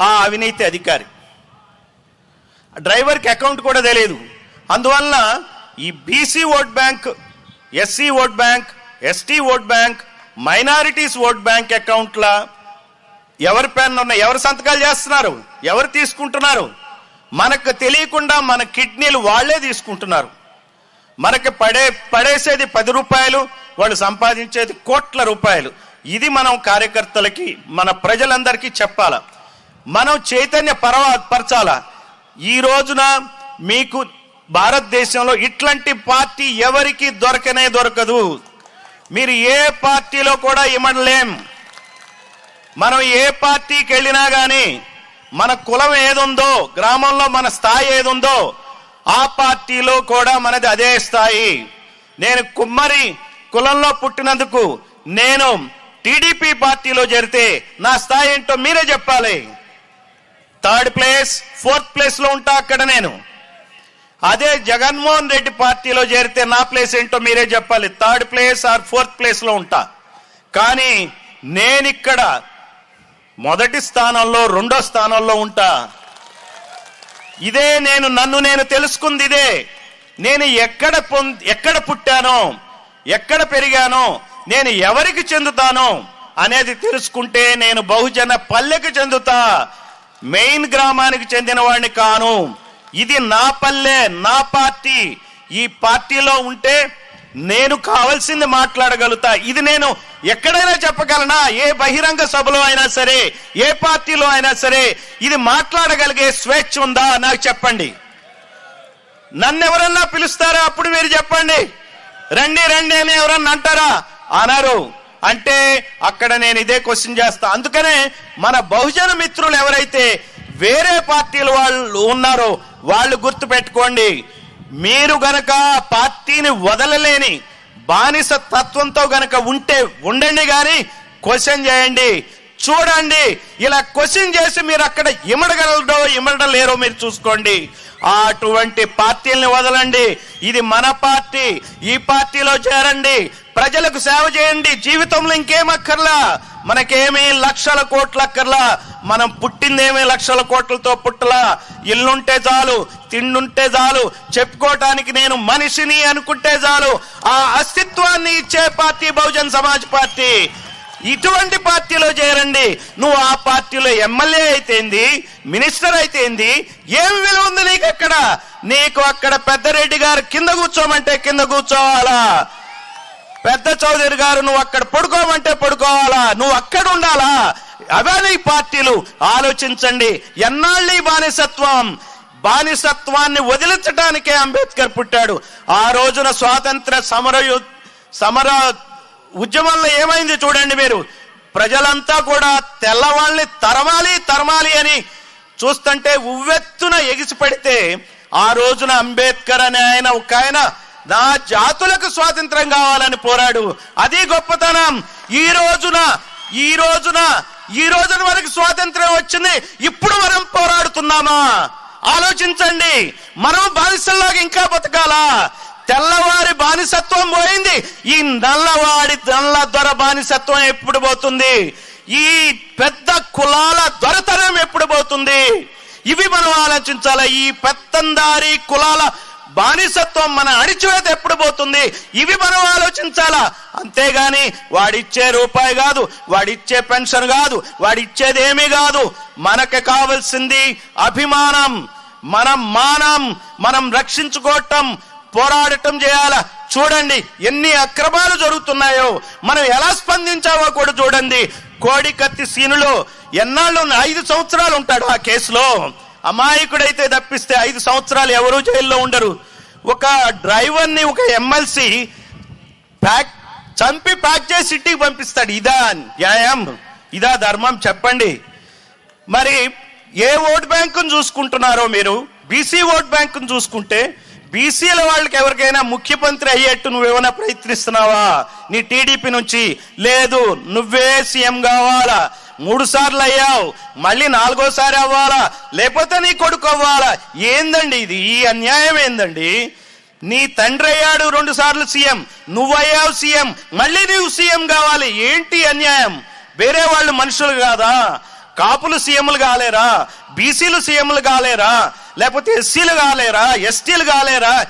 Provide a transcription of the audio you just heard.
ఆ అవినీతి అధికారి. డ్రైవర్కి అకౌంట్ కూడా తెలియదు. అందువల్ల ఈ BC vote bank SC vote bank ST vote bank minorities vote bank అకౌంట్ల ఎవరి పెన్ ఉన్న ఎవరు సంతకాలు చేస్తున్నారు ఎవరు తీసుకుంటున్నారు మనకు తెలియకుండా మన కిడ్నీలు వాళ్ళే తీసుకుంటున్నారు. మనకి పడే పడేసేది పది రూపాయలు వాళ్ళు సంపాదించేది కోట్ల రూపాయలు. ఇది మనం కార్యకర్తలకి మన ప్రజలందరికీ చెప్పాలి. మనం చైతన్య పరవ పరచాల? ఈ రోజున మీకు భారతదేశంలో ఇట్లాంటి పార్టీ ఎవరికి దొరకనే దొరకదు. మీరు ఏ పార్టీలో కూడా ఇమ్మడలేం మనం ఏ పార్టీకి వెళ్ళినా కానీ మన కులం ఏదుందో గ్రామంలో మన స్థాయి ఏదుందో ఆ పార్టీలో కూడా మనది అదే స్థాయి. నేను కుమ్మరి కులంలో పుట్టినందుకు నేను టీడీపీ పార్టీలో చేరితే నా స్థాయి ఏంటో మీరే చెప్పాలి. థర్డ్ ప్లేస్ ఫోర్త్ ప్లేస్లో ఉంటా అక్కడ నేను. అదే జగన్మోహన్ రెడ్డి పార్టీలో చేరితే నా ప్లేస్ ఏంటో మీరే చెప్పాలి. థర్డ్ ప్లేస్ ఆర్ ఫోర్త్ ప్లేస్లో ఉంటా. కానీ నేనిక్కడ మొదటి స్థానంలో రెండో స్థానంలో ఉంటా. ఇదే నేను నన్ను నేను తెలుసుకుంది ఇదే. నేను ఎక్కడ పొంద ఎక్కడ పుట్టానో ఎక్కడ పెరిగానో నేను ఎవరికి చెందుతానో అనేది తెలుసుకుంటే నేను బహుజన పల్లెకి చెందుతా. మెయిన్ గ్రామానికి చెందిన వాడిని కాను. ఇది నా పల్లె నా పార్టీ. ఈ పార్టీలో ఉంటే నేను కావాల్సింది మాట్లాడగలుగుతా. ఇది నేను ఎక్కడైనా చెప్పగలనా? ఏ బహిరంగ సభలో అయినా సరే ఏ పార్టీలో అయినా సరే ఇది మాట్లాడగలిగే స్వేచ్ఛ ఉందా? నాకు చెప్పండి. నన్ను ఎవరన్నా పిలుస్తారా? అప్పుడు మీరు చెప్పండి. రండి రండి అని ఎవరన్నా అంటారా? అన్నారు. అంటే అక్కడ నేను ఇదే క్వశ్చన్ చేస్తా. అందుకనే మన బహుజన మిత్రులు ఎవరైతే వేరే పార్టీల వాళ్ళు ఉన్నారో వాళ్ళు గుర్తు పెట్టుకోండి మీరు గనక పార్టీని వదలలేని బానిస తత్వంతో గనక ఉంటే ఉండండి కానీ క్వశ్చన్ చేయండి చూడండి. ఇలా క్వశ్చన్ చేసి మీరు అక్కడ ఇమడగలరో ఇమడలేరో మీరు చూసుకోండి. అటువంటి పార్టీల్ని వదలండి. ఇది మన పార్టీ ఈ పార్టీలో చేరండి. ప్రజలకు సేవ చేయండి. జీవితంలో ఇంకేం అక్కర్లా మనకేమీ లక్షల కోట్ల అక్కర్లా మనం పుట్టిందేమీ లక్షల కోట్లతో పుట్టలా? ఇల్లుంటే చాలు తిండుంటే చాలు చెప్పుకోవటానికి నేను మనిషిని అనుకుంటే చాలు. ఆ అస్తిత్వాన్ని ఇచ్చే పార్టీ బహుజన్ సమాజ్ పార్టీ. ఇటువంటి పార్టీలో చేరండి. నువ్వు ఆ పార్టీలో ఎమ్మెల్యే అయితేంది మినిస్టర్ అయితేంది ఏం విలువ ఉంది నీకు అక్కడ నీకు అక్కడ పెద్దరెడ్డి గారు కింద కూర్చోమంటే కింద కూర్చోవాలా? పెద్ద చౌదరి గారు నువ్వు అక్కడ పడుకోమంటే పడుకోవాలా? నువ్వు అక్కడ ఉండాలా? అవే పార్టీలు. ఆలోచించండి. ఎన్నాళ్ళీ బానిసత్వం? బానిసత్వాన్ని వదిలించడానికే అంబేద్కర్ పుట్టాడు. ఆ రోజున స్వాతంత్ర సమర యు- సమర ఉద్యమంలో ఏమైంది చూడండి మీరు. ప్రజలంతా కూడా తెల్లవాళ్ళని తరమాలి తరమాలి అని చూస్తుంటే ఉవ్వెత్తున ఎగిసిపడితే ఆ రోజున అంబేద్కర్ అనే ఆయన ఒక ఆయన నా జాతులకు స్వాతంత్రం కావాలని పోరాడు. అది గొప్పతనం. ఈ రోజున ఈ రోజున ఈ రోజున వారికి స్వాతంత్రం వచ్చింది. ఇప్పుడు మనం పోరాడుతున్నామా? ఆలోచించండి. మనం బానిసల్లోకి ఇంకా బతకాలా? తెల్లవారి బానిసత్వం పోయింది. ఈ నల్లవాడి నల్ల దొర బానిసత్వం ఎప్పుడు పోతుంది? ఈ పెద్ద కులాల దొరతనం ఎప్పుడు పోతుంది? ఇవి మనం ఆలోచించాలి? ఈ పెత్తందారి కులాల బానిసత్వం మన అణిచివేత ఎప్పుడు పోతుంది? ఇవి మనం ఆలోచించాలా? అంతేగాని వాడిచ్చే రూపాయి కాదు వాడిచ్చే పెన్షన్ కాదు వాడిచ్చేది ఏమీ కాదు. మనకు కావాల్సింది అభిమానం మనం మానం మనం రక్షించుకోవటం పోరాడటం చేయాల? చూడండి ఎన్ని అక్రమాలు జరుగుతున్నాయో. మనం ఎలా స్పందించావో కూడా చూడండి. కోడికత్తి సీనులో ఎన్నాళ్ళు ఉన్న- ఐదు సంవత్సరాలు ఉంటాడు ఆ కేసులో. అమాయకుడైతే తప్పిస్తే ఐదు సంవత్సరాలు ఎవరు జైల్లో ఉండరు. ఒక డ్రైవర్ని ఒక ఎమ్మెల్సీ ప్యాక్ చంపి ప్యాక్ చేసి ఇంటికి పంపిస్తాడు. ఇదా న్యాయం ఇదా ధర్మం చెప్పండి. మరి ఏ ఓట్ బ్యాంకును చూసుకుంటున్నారో మీరు? బీసీ ఓట్ బ్యాంకును చూసుకుంటే బీసీల వాళ్ళకి ఎవరికైనా ముఖ్యమంత్రి అయ్యేట్టు నువ్వేమైనా ప్రయత్నిస్తున్నావా? నీ టీడీపీ నుంచి లేదు నువ్వే సీఎం కావాలా? మూడు సార్లు అయ్యావు. మళ్ళీ నాలుగోసారి అవ్వాలా? లేకపోతే నీ కొడుకు అవ్వాలా? ఏందండి ఇది? ఈ అన్యాయం ఏందండి? నీ తండ్రి అయ్యాడు రెండు సార్లు సీఎం నువ్వయ్యావు సీఎం. మళ్ళీ నీవు సీఎం కావాలి. ఏంటి అన్యాయం? వేరే వాళ్ళు మనుషులు కాదా? కాపులు సీఎంలు కాలేరా? బీసీలు సీఎంలు కాలేరా? లేకపోతే ఎస్సీలు కాలేరా? ఎస్టీలు కాలేరా?